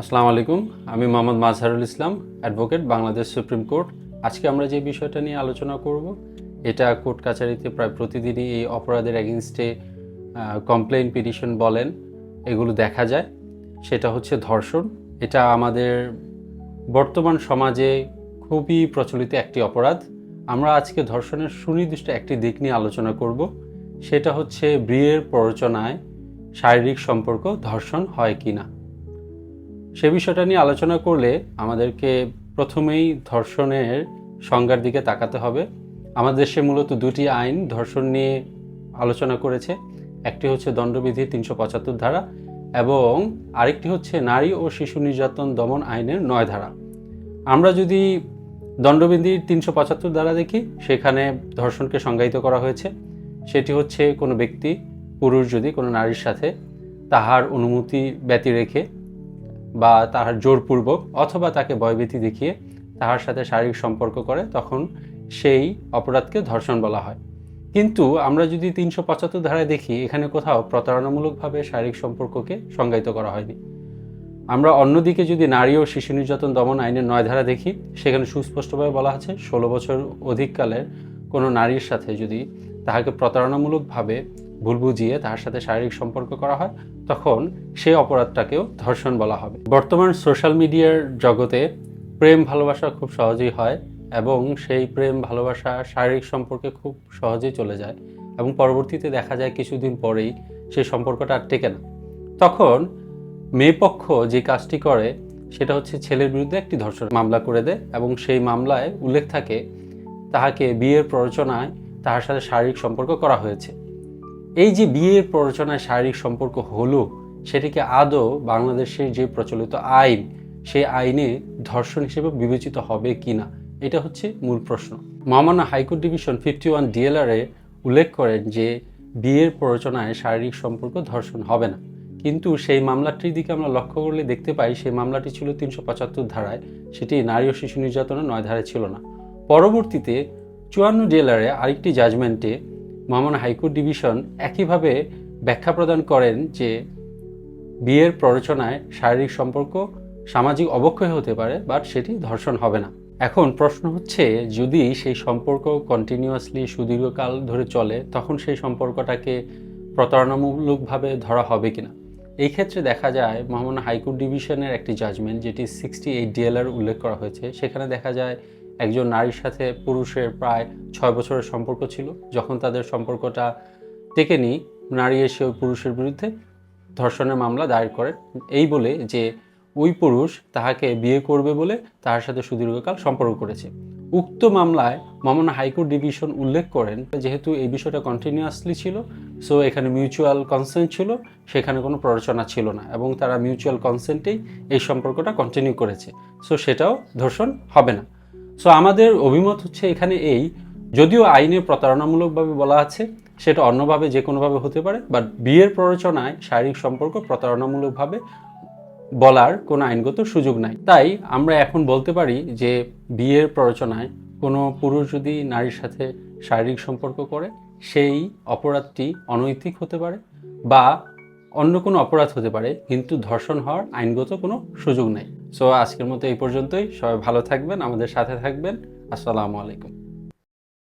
আসসালামু আলাইকুম, আমি Mohammad Mazharul Islam, advocate, Bangladesh supreme court. আজকে আমরা যে বিষয়টা নিয়ে আলোচনা করব, এটা কোর্ট কাছারিতে প্রায় প্রতিদিনই এই অপরাধের এগেনস্টে কমপ্লেন পিটিশন বলেন, এগুলো দেখা যায়। সেটা হচ্ছে ধর্ষণ। এটা আমাদের বর্তমান সমাজে খুবই প্রচলিত একটি অপরাধ। আমরা আজকে ধর্ষণের সুনির্দিষ্ট একটি দিক নিয়ে আলোচনা করব, সেটা হচ্ছে বিয়ের প্ররোচনায় শারীরিক সম্পর্ক ধর্ষণ হয় কি না সে বিষয়টা নিয়ে আলোচনা করলে আমাদেরকে প্রথমেই ধর্ষণের সংজ্ঞার দিকে তাকাতে হবে। আমাদের দেশে মূলত দুটি আইন ধর্ষণ নিয়ে আলোচনা করেছে। একটি হচ্ছে দণ্ডবিধির তিনশো পঁচাত্তর ধারা এবং আরেকটি হচ্ছে নারী ও শিশু নির্যাতন দমন আইনের নয় ধারা। আমরা যদি দণ্ডবিধির তিনশো পঁচাত্তর ধারা দেখি, সেখানে ধর্ষণকে সংজ্ঞায়িত করা হয়েছে। সেটি হচ্ছে কোনো ব্যক্তি, পুরুষ যদি কোনো নারীর সাথে তাহার অনুমতি ব্যতি রেখে বা তাহার জোরপূর্বক অথবা তাকে ভয়ভীতি দেখিয়ে তাহার সাথে শারীরিক সম্পর্ক করে, তখন সেই অপরাধকে ধর্ষণ বলা হয়। কিন্তু আমরা যদি তিনশো পঁচাত্তর ধারায় দেখি, এখানে কোথাও প্রতারণামূলকভাবে শারীরিক সম্পর্ককে সংজ্ঞায়িত করা হয়নি। আমরা অন্যদিকে যদি নারী ও শিশু নির্যাতন দমন আইনের নয় ধারা দেখি, সেখানে সুস্পষ্টভাবে বলা আছে, ষোলো বছর অধিককালের কোনো নারীর সাথে যদি তাহাকে প্রতারণামূলকভাবে ভুল বুঝিয়ে তার সাথে শারীরিক সম্পর্ক করা হয়, তখন সেই অপরাধটাকেও ধর্ষণ বলা হবে। বর্তমান সোশ্যাল মিডিয়ার জগতে প্রেম ভালোবাসা খুব সহজেই হয় এবং সেই প্রেম ভালোবাসা শারীরিক সম্পর্কে খুব সহজেই চলে যায় এবং পরবর্তীতে দেখা যায় কিছুদিন পরেই সেই সম্পর্কটা আর টেকে না। তখন মেয়ে পক্ষ যে কাজটি করে, সেটা হচ্ছে ছেলের বিরুদ্ধে একটি ধর্ষণ মামলা করে দেয় এবং সেই মামলায় উল্লেখ থাকে, তাহাকে বিয়ের প্ররোচনায় তাহার সাথে শারীরিক সম্পর্ক করা হয়েছে। এই যে বিয়ের প্ররোচনায় শারীরিক সম্পর্ক হলো, সেটিকে আদৌ বাংলাদেশের যে প্রচলিত আইন, সেই আইনে ধর্ষণ হিসেবে বিবেচিত হবে কি না এটা হচ্ছে মূল প্রশ্ন। মহামান্য হাইকোর্ট ডিভিশন ফিফটি ওয়ান ডিএলআরে উল্লেখ করেন যে, বিয়ের প্ররোচনায় শারীরিক সম্পর্ক ধর্ষণ হবে না। কিন্তু সেই মামলাটির দিকে আমরা লক্ষ্য করলে দেখতে পাই, সেই মামলাটি ছিল তিনশো পঁচাত্তর ধারায়। সেটি নারী ও শিশু নির্যাতনের নয় ধারায় ছিল না। পরবর্তীতে চুয়ান্ন ডিএলআরে আরেকটি জাজমেন্টে মহামান্য হাইকোর্ট ডিভিশন একইভাবে ব্যাখ্যা প্রদান করেন যে বিয়ের প্ররোচনায় শারীরিক সম্পর্ক, সামাজিক অবক্ষয় হতে পারে বাট সেটি ধর্ষণ হবে না। এখন প্রশ্ন হচ্ছে, যদি সেই সম্পর্ক কন্টিনিউয়াসলি সুদীর্ঘকাল ধরে চলে, তখন সেই সম্পর্কটাকে প্রতারণামূলকভাবে ধরা হবে কিনা? এই ক্ষেত্রে দেখা যায় মহামান্য হাইকোর্ট ডিভিশনের একটি জাজমেন্ট যেটি সিক্সটি এইট ডিএলআর উল্লেখ করা হয়েছে, সেখানে দেখা যায় একজন নারীর সাথে পুরুষের প্রায় ছয় বছরের সম্পর্ক ছিল। যখন তাদের সম্পর্কটা টেকেনি নারী এসে ওই পুরুষের বিরুদ্ধে ধর্ষণের মামলা দায়ের করেন এই বলে যে, ওই পুরুষ তাহাকে বিয়ে করবে বলে তাহার সাথে সুদীর্ঘকাল সম্পর্ক করেছে। উক্ত মামলায় মামনা হাইকোর্ট ডিভিশন উল্লেখ করেন, যেহেতু এই বিষয়টা কন্টিনিউয়াসলি ছিল সো এখানে মিউচুয়াল কনসেন্ট ছিল, সেখানে কোনো প্ররোচনা ছিল না, এবং তারা মিউচুয়াল কনসেন্টেই এই সম্পর্কটা কন্টিনিউ করেছে। সো সেটাও ধর্ষণ হবে না। সো আমাদের অভিমত হচ্ছে এখানে এই, যদিও আইনে প্রতারণামূলকভাবে বলা আছে, সেটা অন্যভাবে, যে কোনোভাবে হতে পারে বাট বিয়ের প্ররোচনায় শারীরিক সম্পর্ক প্রতারণামূলকভাবে বলার কোনো আইনগত সুযোগ নাই। তাই আমরা এখন বলতে পারি যে বিয়ের প্ররোচনায় কোনো পুরুষ যদি নারীর সাথে শারীরিক সম্পর্ক করে, সেই অপরাধটি অনৈতিক হতে পারে বা অন্য কোনো অপরাধ হতে পারে, কিন্তু ধর্ষণ হওয়ার আইনগত কোনো সুযোগ নেই। সো আজকের মতো এই পর্যন্তই। সবাই ভালো থাকবেন আমাদের সাথে থাকবেন। আসসালামু আলাইকুম।